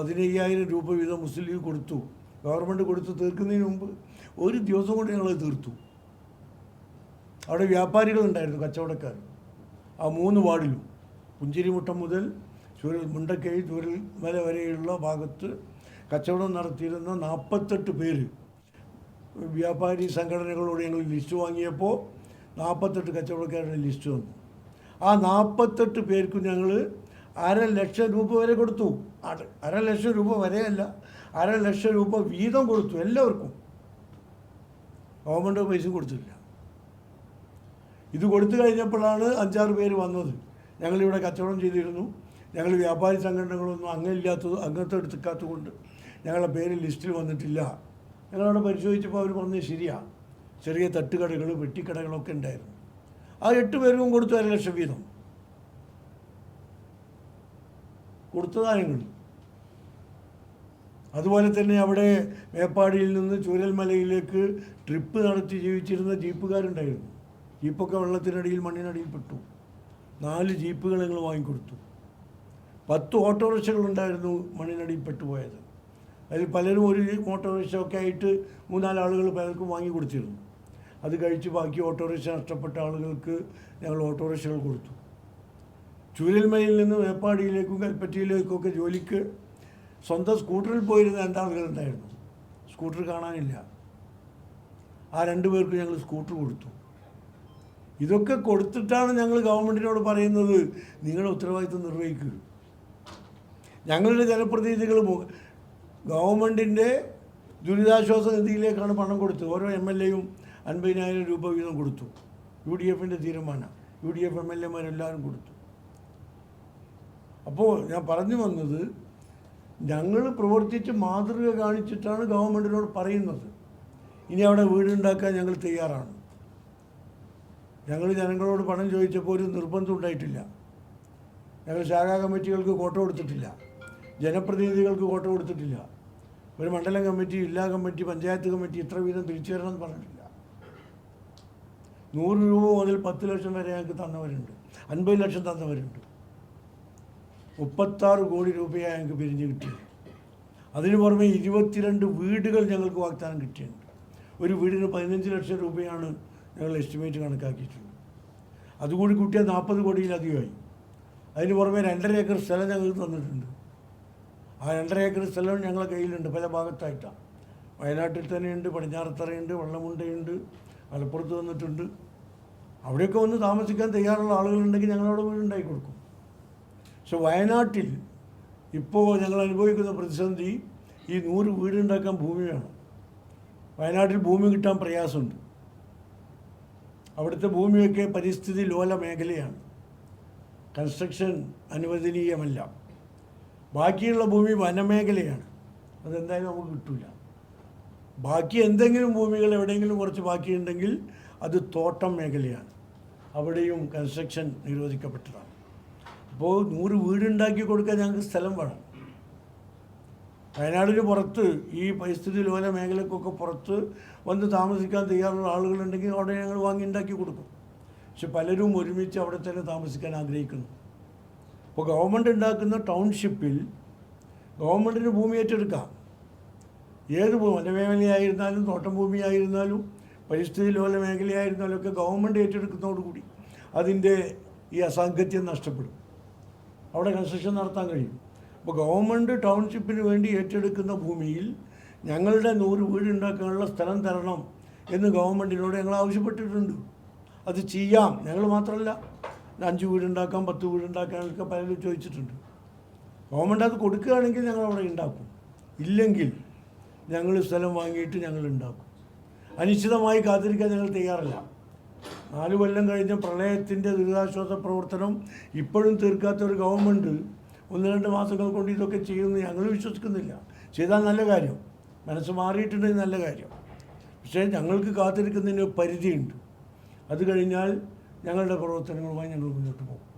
പതിനയ്യായിരം രൂപ വീതം മുസ്ലിം ലീഗ് കൊടുത്തു. ഗവൺമെന്റ് കൊടുത്ത് തീർക്കുന്നതിന് മുമ്പ് ഒരു ദിവസം കൊണ്ട് ഞങ്ങൾ തീർത്തു. അവിടെ വ്യാപാരികളുണ്ടായിരുന്നു കച്ചവടക്കാർ. ആ മൂന്ന് വാർഡിലും. പുഞ്ചിരിമുട്ടം മുതൽ ചുരൽ മുണ്ടക്കൈ ചുരൽ മല വരെയുള്ള ഭാഗത്ത് കച്ചവടം നടത്തിയിരുന്ന നാൽപ്പത്തെട്ട് പേര്. വ്യാപാരി സംഘടനകളോട് ഞങ്ങൾ ലിസ്റ്റ് വാങ്ങിയപ്പോൾ നാൽപ്പത്തെട്ട് കച്ചവടക്കാരുടെ ലിസ്റ്റ് വന്നു. ആ നാൽപ്പത്തെട്ട് പേർക്കും ഞങ്ങൾ അര ലക്ഷം രൂപ വരെ കൊടുത്തു. അര ലക്ഷം രൂപ വരെയല്ല. അര ലക്ഷം രൂപ വീതം കൊടുത്തു എല്ലാവർക്കും. ഗവൺമെന്റ് പൈസ കൊടുത്തില്ല. ഇത് കൊടുത്തു കഴിഞ്ഞപ്പോഴാണ് അഞ്ചാറ് പേര് വന്നത്. ഞങ്ങളിവിടെ കച്ചവടം ചെയ്തിരുന്നു. ഞങ്ങൾ വ്യാപാരി സംഘടനകളൊന്നും അംഗമില്ലാത്തത് അംഗത്തെ എടുത്തിക്കാത്തത് കൊണ്ട് ഞങ്ങളുടെ പേര് ലിസ്റ്റിൽ വന്നിട്ടില്ല. ഞങ്ങളവിടെ പരിശോധിച്ചപ്പോൾ അവർ പറഞ്ഞത് ശരിയാണ് ചെറിയ തട്ടുകടകൾ വെട്ടിക്കടകളൊക്കെ ഉണ്ടായിരുന്നു. ആ എട്ട് പേർക്കും കൊടുത്തു അര ലക്ഷം വീതം. കൊടുത്തതാ കിട്ടും അതുപോലെ തന്നെ അവിടെ മേപ്പാടിയിൽ നിന്ന് ചൂരൽമലയിലേക്ക് ട്രിപ്പ് നടത്തി ജീവിച്ചിരുന്ന ജീപ്പുകാരുണ്ടായിരുന്നു. ജീപ്പൊക്കെ വെള്ളത്തിനടിയിൽ മണ്ണിനടിയിൽ പെട്ടു. നാല് ജീപ്പുകൾ ഞങ്ങൾ വാങ്ങിക്കൊടുത്തു. പത്ത് ഓട്ടോറിക്ഷകളുണ്ടായിരുന്നു മണ്ണിനടിയിൽ പെട്ടുപോയത്. അതിൽ പലരും ഒരു ഓട്ടോറിക്ഷ ഒക്കെ ആയിട്ട് മൂന്നാൽ ആളുകൾ പലർക്കും വാങ്ങി കൊടുത്തിരുന്നു അത് കഴിച്ച് ബാക്കി ഓട്ടോറിക്ഷ നഷ്ടപ്പെട്ട ആളുകൾക്ക് ഞങ്ങൾ ഓട്ടോറിക്ഷകൾ കൊടുത്തു. ചൂരൽമലയിൽ നിന്ന് മേപ്പാടിയിലേക്കും കൽപ്പറ്റയിലേക്കും ഒക്കെ ജോലിക്ക് സ്വന്തം സ്കൂട്ടറിൽ പോയിരുന്ന രണ്ടാളുകളുണ്ടായിരുന്നു. സ്കൂട്ടർ കാണാനില്ല. ആ രണ്ടു പേർക്ക് ഞങ്ങൾ സ്കൂട്ടർ കൊടുത്തു. ഇതൊക്കെ കൊടുത്തിട്ടാണ് ഞങ്ങൾ ഗവൺമെന്റിനോട് പറയുന്നത് നിങ്ങളുടെ ഉത്തരവാദിത്വം നിർവഹിക്കുക ഞങ്ങളുടെ ജനപ്രതിനിധികൾ ഗവൺമെന്റിന്റെ ദുരിതാശ്വാസ നിധിയിലേക്കാണ് പണം കൊടുത്തത്. ഓരോ എം എൽ എയും അൻപതിനായിരം രൂപ വീതം കൊടുത്തു. യു ഡി എഫിന്റെ തീരുമാനം. U D F M L എമാരെല്ലാവരും കൊടുത്തു. അപ്പോൾ ഞാൻ പറഞ്ഞു വന്നത് ഞങ്ങൾ പ്രവർത്തിച്ച് മാതൃക കാണിച്ചിട്ടാണ് ഗവൺമെന്റിനോട് പറയുന്നത്. ഇനി അവിടെ വീടുണ്ടാക്കാൻ ഞങ്ങൾ തയ്യാറാണ്. ഞങ്ങൾ ജനങ്ങളോട് പണം ചോദിച്ചപ്പോൾ ഒരു നിർബന്ധം ഉണ്ടായിട്ടില്ല. ഞങ്ങൾ ശാഖാ കമ്മിറ്റികൾക്ക് കോട്ട കൊടുത്തിട്ടില്ല. ജനപ്രതിനിധികൾക്ക് കോട്ട കൊടുത്തിട്ടില്ല. ഒരു മണ്ഡലം കമ്മിറ്റി ജില്ലാ കമ്മിറ്റി പഞ്ചായത്ത് കമ്മിറ്റി ഇത്ര വീതം തിരിച്ചു തരണം എന്ന് പറഞ്ഞിട്ടില്ല. നൂറ് രൂപ മുതൽ പത്ത് ലക്ഷം വരെ ഞങ്ങൾക്ക് തന്നവരുണ്ട്. അൻപത് ലക്ഷം തന്നവരുണ്ട്. മുപ്പത്താറ് കോടി രൂപയാണ് ഞങ്ങൾക്ക് പിരിഞ്ഞ് കിട്ടിയത്. അതിന് പുറമെ ഇരുപത്തിരണ്ട് വീടുകൾ ഞങ്ങൾക്ക് വാഗ്ദാനം കിട്ടിയിട്ടുണ്ട്. ഒരു വീടിന് പതിനഞ്ച് ലക്ഷം രൂപയാണ് ഞങ്ങൾ എസ്റ്റിമേറ്റ് കണക്കാക്കിയിട്ടുള്ളത്. അതുകൂടി കൂട്ടിയാൽ നാൽപ്പത് കോടിയിലധികമായി. അതിന് പുറമെ രണ്ടര ഏക്കർ സ്ഥലം ഞങ്ങൾക്ക് തന്നിട്ടുണ്ട്. ആ രണ്ടര ഏക്കർ സ്ഥലം ഞങ്ങളുടെ കയ്യിലുണ്ട് പല ഭാഗത്തായിട്ടാണ്. വയനാട്ടിൽ തന്നെയുണ്ട് പടിഞ്ഞാറത്തറയുണ്ട് വെള്ളമുണ്ടയുണ്ട് മലപ്പുറത്ത് വന്നിട്ടുണ്ട്. അവിടെയൊക്കെ വന്ന് താമസിക്കാൻ തയ്യാറുള്ള ആളുകളുണ്ടെങ്കിൽ ഞങ്ങളവിടെ വീടുണ്ടാക്കി കൊടുക്കും. പക്ഷെ വയനാട്ടിൽ ഇപ്പോൾ ഞങ്ങൾ അനുഭവിക്കുന്ന പ്രതിസന്ധി ഈ നൂറ് വീടുണ്ടാക്കാൻ ഭൂമി വേണം. വയനാട്ടിൽ ഭൂമി കിട്ടാൻ പ്രയാസമുണ്ട്. അവിടുത്തെ ഭൂമിയൊക്കെ പരിസ്ഥിതി ലോല മേഖലയാണ്. കൺസ്ട്രക്ഷൻ അനുവദനീയമല്ല. ബാക്കിയുള്ള ഭൂമി വനമേഖലയാണ്. അതെന്തായാലും നമുക്ക് കിട്ടില്ല ബാക്കി എന്തെങ്കിലും ഭൂമികൾ എവിടെയെങ്കിലും കുറച്ച് ബാക്കിയുണ്ടെങ്കിൽ അത് തോട്ടം മേഖലയാണ്. അവിടെയും കൺസ്ട്രക്ഷൻ നിരോധിക്കപ്പെട്ടതാണ്. അപ്പോൾ നൂറ് വീടുണ്ടാക്കി കൊടുക്കാൻ ഞങ്ങൾക്ക് സ്ഥലം വേണം. വയനാടിന് പുറത്ത് ഈ പരിസ്ഥിതി ലോല മേഖലക്കൊക്കെ പുറത്ത് വന്ന് താമസിക്കാൻ തയ്യാറുള്ള ആളുകളുണ്ടെങ്കിൽ അവിടെ ഞങ്ങൾ വാങ്ങി ഉണ്ടാക്കി കൊടുക്കും. പക്ഷെ പലരും ഒരുമിച്ച് അവിടെ തന്നെ താമസിക്കാൻ ആഗ്രഹിക്കുന്നു. അപ്പോൾ ഗവൺമെന്റ് ഉണ്ടാക്കുന്ന ടൗൺഷിപ്പിൽ ഗവൺമെന്റിന് ഭൂമി ഏറ്റെടുക്കാം. ഏത് വനമേഖലയായിരുന്നാലും തോട്ടം ഭൂമിയായിരുന്നാലും പരിസ്ഥിതി ലോല മേഖലയായിരുന്നാലും ഒക്കെ ഗവൺമെന്റ് ഏറ്റെടുക്കുന്നതോടുകൂടി അതിന്റെ ഈ അസാങ്കത്യം നഷ്ടപ്പെടും. അവിടെ കൺസ്ട്രക്ഷൻ നടത്താൻ കഴിയും. അപ്പോൾ ഗവൺമെന്റ് ടൗൺഷിപ്പിന് വേണ്ടി ഏറ്റെടുക്കുന്ന ഭൂമിയിൽ ഞങ്ങളുടെ നൂറ് വീടുണ്ടാക്കാനുള്ള സ്ഥലം തരണം എന്ന് ഗവൺമെന്റിനോട് ഞങ്ങൾ ആവശ്യപ്പെട്ടിട്ടുണ്ട്. അത് ചെയ്യാം. ഞങ്ങൾ മാത്രമല്ല അഞ്ച് വീടുണ്ടാക്കാം പത്ത് വീടുണ്ടാക്കാനൊക്കെ പലരും ചോദിച്ചിട്ടുണ്ട്. ഗവൺമെന്റ് അത് കൊടുക്കുകയാണെങ്കിൽ ഞങ്ങൾ അവിടെ ഉണ്ടാക്കും. ഇല്ലെങ്കിൽ ഞങ്ങൾ സ്ഥലം വാങ്ങിയിട്ട് ഞങ്ങൾ ഉണ്ടാക്കും. അനിശ്ചിതമായി കാത്തിരിക്കാൻ ഞങ്ങൾ തയ്യാറല്ല. നാല് കൊല്ലം കഴിഞ്ഞ പ്രളയത്തിന്റെ ദുരിതാശ്വാസ പ്രവർത്തനം ഇപ്പോഴും തീർക്കാത്ത ഒരു ഗവൺമെന്റ് ഒന്ന് രണ്ട് മാസങ്ങൾ കൊണ്ട് ഇതൊക്കെ ചെയ്യുമെന്ന് ഞങ്ങൾ വിശ്വസിക്കുന്നില്ല. ചെയ്താൽ നല്ല കാര്യം. മനസ്സ് മാറിയിട്ടുണ്ടെങ്കിൽ നല്ല കാര്യം. പക്ഷേ ഞങ്ങൾക്ക് കാത്തിരിക്കുന്നതിന് പരിധിയുണ്ട്. അത് കഴിഞ്ഞാൽ ഞങ്ങളുടെ പ്രവർത്തനങ്ങളുമായി ഞങ്ങൾ മുന്നോട്ട് പോകും.